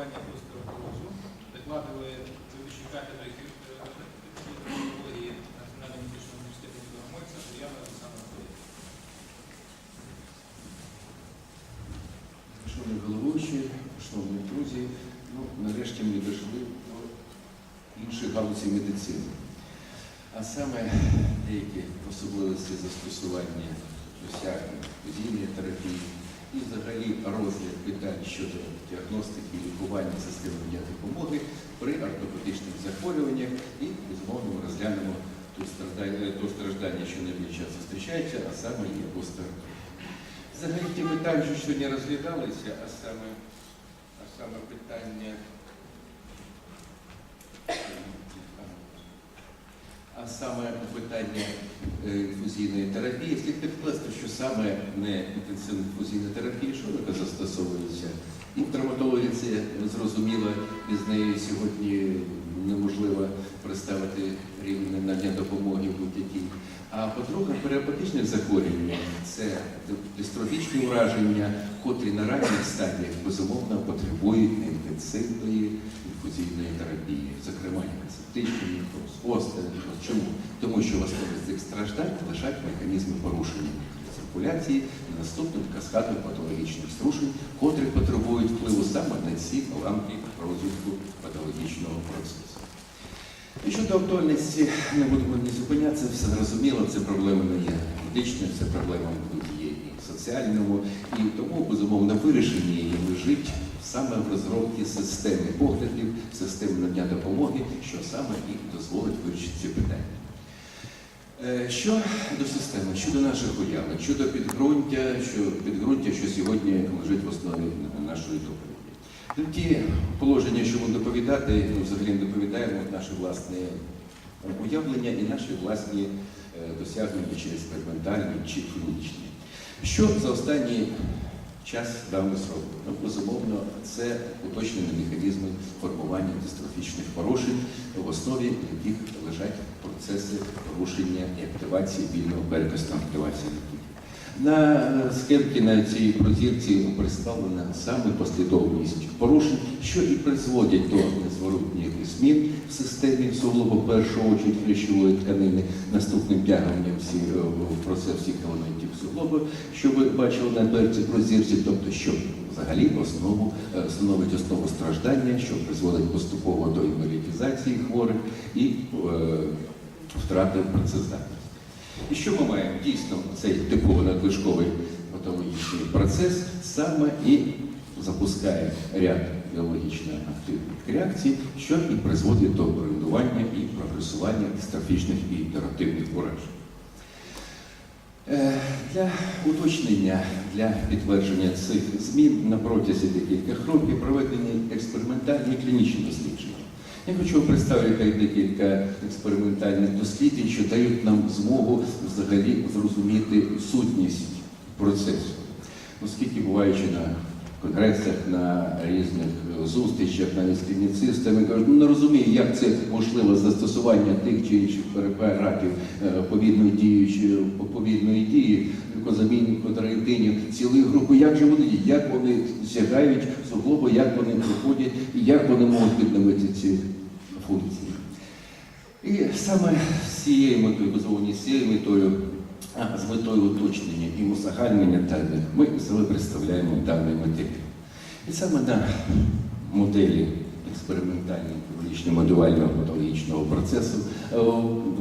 лікування остеопорозу, викладали ведучі кафедри фізіології Національного медичного університету Богомольця Уяна Олександра Анатолійовна. Шановні головуючі, шановні друзі, ну, нарешті ми дійшли до інших галузей медицини. А саме деякі особливості застосування досягнень подійної терапії розгляд питань щодо діагностики і лікування системи допомоги при ортопедичних захворюваннях і, безумовно, розглянемо ту страждання, то страждання, що найбільше зустрічається, а саме є остеопороза. Взагалі ті питання, що сьогодні розглядалися, а саме, а саме питання. А саме питання е, інфузійної терапії, слід підкреслити, що саме не інтенсивна інфузійна терапія широко застосовується. І в травматології це зрозуміло, без неї сьогодні неможливо представити рівень надання допомоги будь-якій. А по-друге, періопатичне захворювання це дистрофічні ураження, котрі на ранніх стадіях безумовно потребують інтенсивної інфузійної терапії, зокрема септичний некроз, остеонекроз. Чому? Тому що в основі цих страждань лежать механізми порушення циркуляції і наступним каскадом патологічних зрушень, котрі потребують впливу саме на ці ламки розвитку патологічного процесу. І щодо актуальності, не будемо не зупинятися, все зрозуміло, це проблема не є медичною, це проблема соціальному, і тому, безумовно, вирішення її лежить саме в розробці системи поглядів, системи надання допомоги, що саме і дозволить вирішити ці питання. Е, Що до системи, щодо наших уявлень, щодо підґрунтя, що підґрунтя, що сьогодні лежить в основі нашої доповіді. Ну, Ті положення, що ми доповідати, ну, взагалі доповідаємо наші власні уявлення і наші власні е, досягнення чи експериментальні, чи клінічні. Що за останній час давно зроблено? Ну, безумовно, це уточнені механізми формування дистрофічних порушень, в основі яких лежать процеси порушення і активації вільного перекосу активації. На схемці на цій прозірці представлена саме послідовність порушень, що і призводять до незворотніх змін в системі суглобу першого очі хрящової тканини, наступним тяганням всі, е, всіх елементів суглобу, що ви бачили на перці прозірці, тобто що взагалі основу е, становить основу страждання, що призводить поступово до інвалідизації хворих і е, втрати працездатності. І що ми маємо? Дійсно, цей типовий надлишковий патологічний процес саме і запускає ряд біологічно активних реакцій, що і призводить до руйнування і прогресування дистрофічних і ітеративних уражень. Е, Для уточнення, для підтвердження цих змін на протязі декількох років проведені експериментальні клінічні дослідження. Я хочу представити декілька експериментальних досліджень, що дають нам змогу взагалі зрозуміти сутність процесу. Оскільки буваючи на конгресах, на різних зустрічах, навіть з клініцистами, кажуть, ну не розумію, як це можливо застосування тих чи інших препаратів е, повідної дії, повідної дії, глюкозамінів, котраїдинів, цілої групи, як же вони, як вони сягають суглобу, як вони проходять і як вони можуть відновити ці функції. І саме з цією метою, безумовно, з цією метою, а з метою уточнення і узагальнення даних, ми себе представляємо даний моделі. І саме на моделі експериментального публічно-моделювального патологічного процесу е,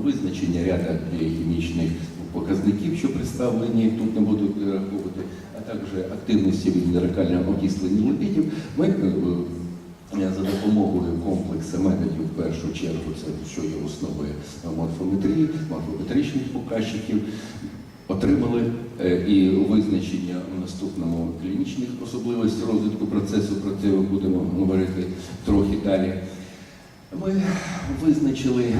визначення ряду хімічних показників, що представлені, тут не буду перераховувати, а також активності від нерекального окислення липідів, ми е, Е, за допомогою комплексу методів, в першу чергу, це що є основою морфометрії, морфометричних показчиків, отримали е, і визначення в наступному клінічних особливостей розвитку процесу, про це ми будемо говорити трохи далі. Ми визначили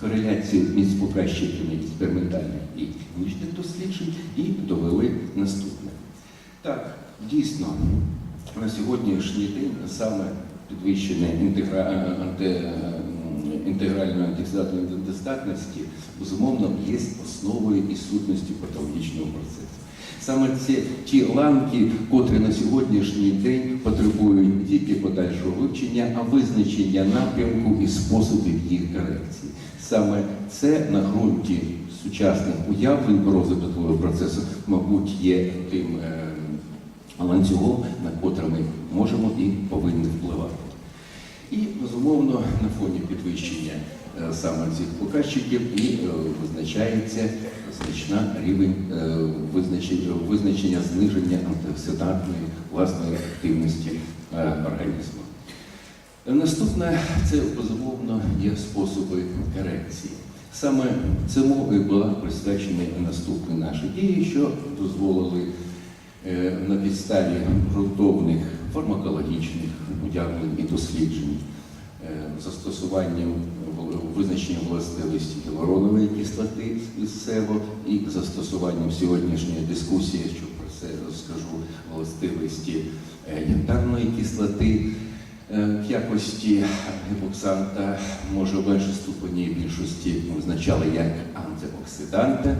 кореляцію між покращеннями експериментальних і клінічних досліджень і довели наступне. Так, дійсно, на сьогоднішній день саме підвищене інтегра... інтегральної антиоксидантної недостатності безумовно є основою і сутністю патологічного процесу. Саме ці ті ланки, котрі на сьогоднішній день потребують не тільки подачі виключення, а визначення напрямку і способів їх корекції. Саме це на ґрунті сучасних уявлень про розвиток процесу, мабуть, є тим е, ланцюгом, на котрий ми можемо і повинні впливати. І, безумовно, на фоні підвищення е, саме цих показчиків і е, визначається значна рівень е, визначення, зниження антиоксидантної власної активності організму. Наступне це безумовно є способи корекції. Саме цьому і була присвячені наступні наші дії, що дозволили на підставі ґрунтовних фармакологічних уявлень і досліджень застосуванням визначення властивості гіалуронової кислоти місцево і застосуванням сьогоднішньої дискусії, що про це розкажу, властивості е, янтарної кислоти. Е, В якості гіпоксанта може в меншій ступені більшості визначали як антиоксиданта,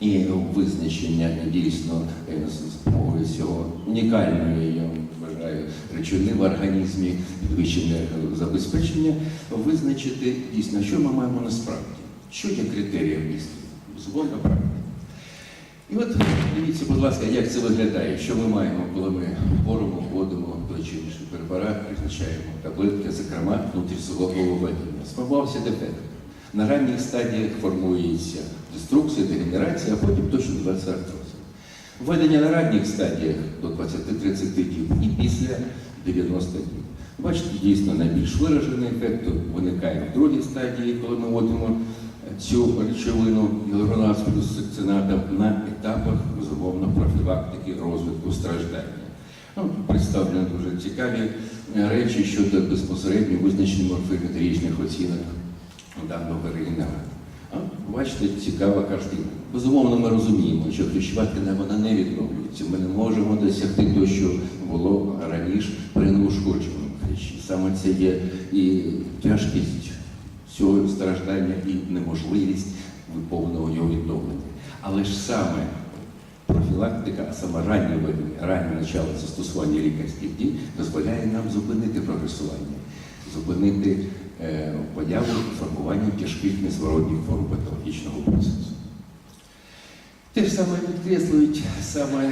і визначення дійсно е, з цього унікальної, речовини в організмі, підвищення забезпечення, визначити дійсно, що ми маємо насправді, що є критерієм місту, безумовно правильно. І от дивіться, будь ласка, як це виглядає, що ми маємо, коли ми хворому вводимо той чи інший препарат, призначаємо таблетки, зокрема внутрісуглобового введення. Сформувався дефект. На ранніх стадіях формується деструкція, дегенерація, а потім точно 20 артрозу. Введення на ранніх стадіях до 20-30 діб і після 90 діб. Бачите, дійсно найбільш виражений ефект виникає в другій стадії, коли ми вводимо цю речовину гіалуронату з сукцинатом на етапах безумовно профілактики розвитку страждання. Ну, представлені дуже цікаві е, речі щодо безпосередньо визначення морфометричних оцінок даного Бачите, цікава картина. Безумовно, ми розуміємо, що тканина вона не відновлюється. Ми не можемо досягти того, що було раніше при неушкодженому хрящі. Саме це є і тяжкість цього страждання і неможливість повного його відновлення. Але ж саме профілактика, а саме раннє раннє начало застосування лікарських дій дозволяє нам зупинити прогресування, зупинити появу і формування тяжких незворотніх форм патологічного процесу. Те ж саме підкреслюють саме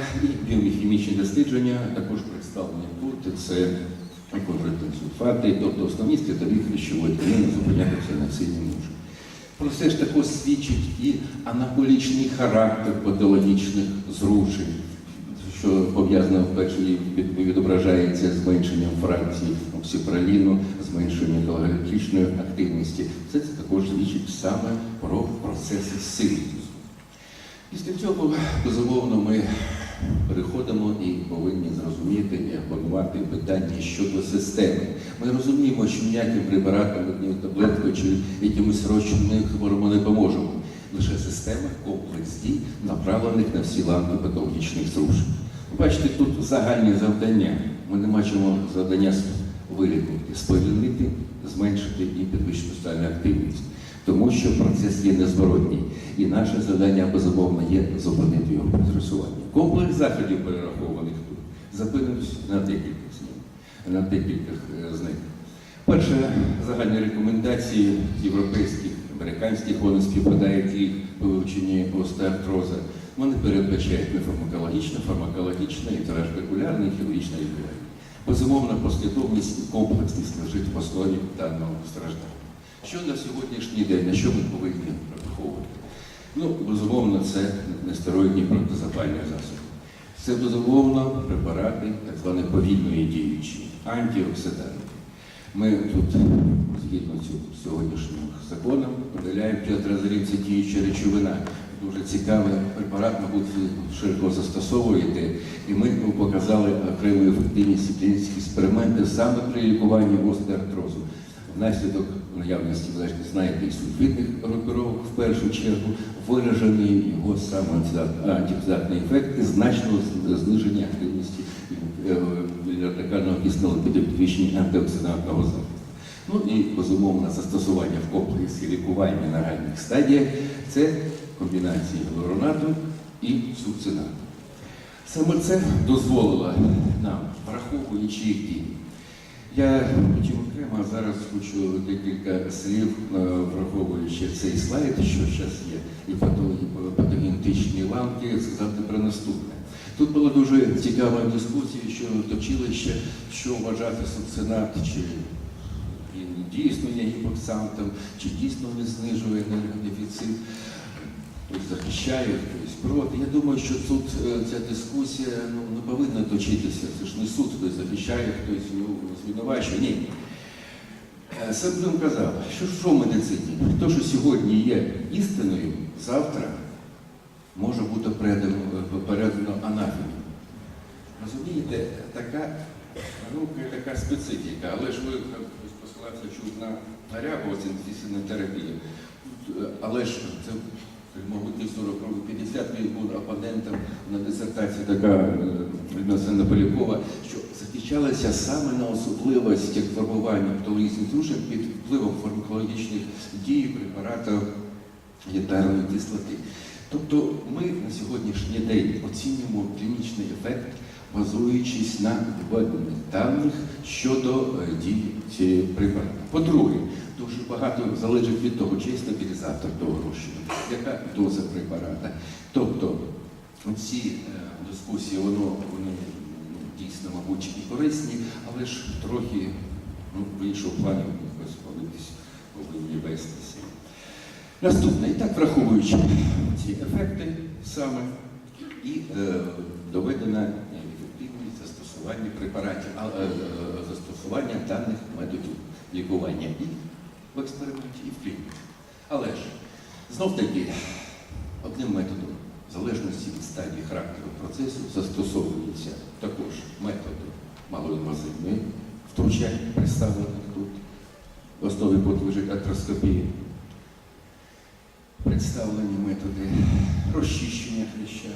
і біохімічні дослідження, також представлені тут. Це конвертні сульфати, тобто основні складові хрящової тканини зупинятися на це не може. Про це ж також свідчить і анаболічний характер патологічних зрушень, що пов'язано вперше від- відображається зменшенням фракції оксипроліну, зменшенням галактичної активності. Все це також свідчить саме про процеси синтезу. Після цього, безумовно, ми переходимо і повинні зрозуміти і опанувати питання щодо системи. Ми розуміємо, що ніяким препаратом, ні таблеткою чи якимось розчинним хворому не поможемо. Лише система комплекс дій, направлених на всі ланки патологічних зрушень. Бачите, тут загальні завдання. Ми не бачимо завдання вилікувати, сповільнити, зменшити і підвищити соціальну активність. Тому що процес є незворотній. І наше завдання, безумовно, є зупинити його прогресування. Комплекс заходів перерахованих тут зупинився на декілька з. На декількох е, з них. Перше, загальні рекомендації європейських, американських, вони співпадають їх по вивченні остеоартроза. Вони передбачають нефармакологічне, фармакологічне, інтерашпекулярне і хірургічне лікування. Безумовно, послідовність і комплексність лежить в основі даного страждання. Що на сьогоднішній день, на що ми повинні враховувати? Ну, безумовно, це нестероїдні протизапальні засоби. Це безумовно препарати так звані повільної діючі, антиоксиданти. Ми тут, згідно цього сьогоднішнього закону, виділяємо це діюча речовина. Дуже цікавий препарат, мабуть, широко застосовуєте, і ми показали окрему ефективність клінічні експерименти саме при лікуванні остеоартрозу. Внаслідок наявності, ви знаєте, і сульфідних групіровок в першу чергу виражений його саме антиоксидантний ефект і значного зниження активності радикального кислолипіду підвищення антиоксидантного захисту. Ну і безумовно застосування в комплексі лікування на ранніх стадіях це комбінації гіалуронату і сукцинату. Саме це дозволило нам, враховуючи їх дії, я зараз хочу декілька слів, е, враховуючи цей слайд, що зараз є, і пато- і патогенетичні ламки, сказати про наступне. Тут була дуже цікава дискусія, що точили ще, що вважати субсинат, чи він дійсно є гіпоксантом, чи дійсно він знижує енергодефіцит. Хтось захищає, хтось проти. Я думаю, що тут е, ця дискусія ну, не повинна точитися. Це ж не суд, хтось захищає, хтось ну, звинувачує. Ні. Е, Сеплин казав, що що в медицині? То, що сьогодні є істиною, завтра може бути передано, анафемі. Розумієте, така наука, така специфіка, але ж ви е, посилався чув на нарябу інтенсивної терапії. Тут, е, Але ж це, не 40 років 50 він був опонентом на дисертації така е, Людмила Полякова, що захищалася саме на особливостях формування патологічних зрушень під впливом фармакологічних дій препаратів ядерної кислоти. Тобто ми на сьогоднішній день оцінюємо клінічний ефект, базуючись на доведених даних щодо е, дії цієї препарату. По-друге, дуже багато залежить від того, чи є стабілізатор того розчину, яка доза препарата. Тобто ці е, дискусії, воно вони ну, дійсно, мабуть, і корисні, але ж трохи ну, в іншому плані якось повинні повинні вестися. Наступне, і так враховуючи ці ефекти саме і е, доведена ефективність застосування препаратів, а, е, е, застосування даних методів лікування в експерименті, і в клініці. Але ж знов таки одним методом, в залежності від стадії характеру процесу, застосовуються також методи малоінвазивної втручань, представлених тут, в основі подвижить артроскопії, представлені методи розчищення хряща,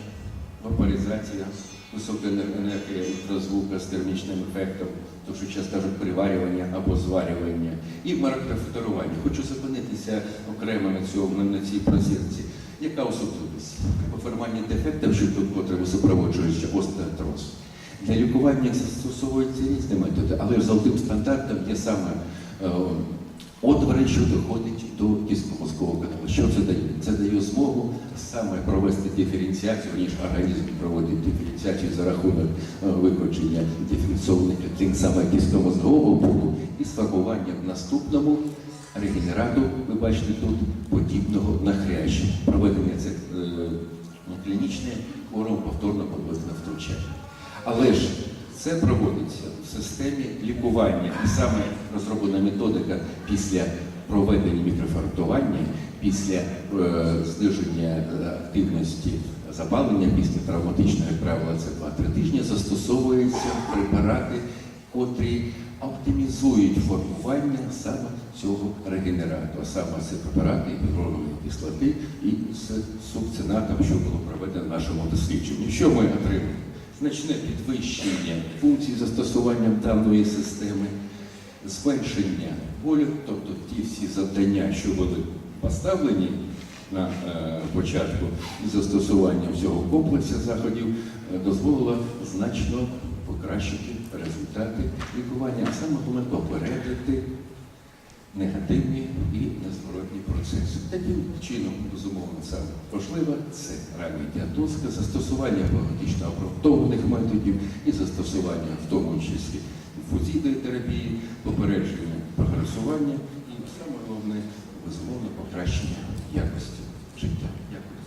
вапоризація, висока енергія ультразвука з термічним ефектом, то що час кажуть приварювання або зварювання, і маркрафторування. Хочу зупинитися окремо на цьому на цій прозірці. Яка особливість? По формуванні дефектів, що тут котрими супроводжуючи остеотроз. Для лікування застосовуються різні методи, але золотим стандартом є саме е, отвори, що доходить до кістково-мозкового каналу. Що це дає? Це дає змогу саме провести диференціацію, ніж організм проводить диференціацію за рахунок е, викочення диференційованих клітин саме кістково-мозгового боку і сформування в наступному регенерату, ви бачите тут, подібного на хрящ. Проведення цих е, ну, клінічне хворого повторно подводне втручання. Але ж це проводиться в системі лікування. І саме розроблена методика після проведення мікрофартування, після е, зниження е, активності запалення, після травматичного як правило, це 2-3 тижні, застосовуються препарати, котрі оптимізують формування саме цього регенерату, саме це препарати гідронової кислоти і з субцинатом, що було проведено в нашому дослідженні. Що ми отримали? Значне підвищення функцій застосування даної системи, зменшення болю, тобто ті всі завдання, що були поставлені на е, початку і застосування всього комплексу заходів, е, дозволило значно покращити результати лікування, а саме головне попередити негативні і незворотні процеси. Таким чином, безумовно, це важливо, це ранній діагностика, застосування багатично обґрунтованих методів і застосування, в тому числі фузійної терапії, попередження прогресування і саме головне безумовно покращення якості життя. Дякую.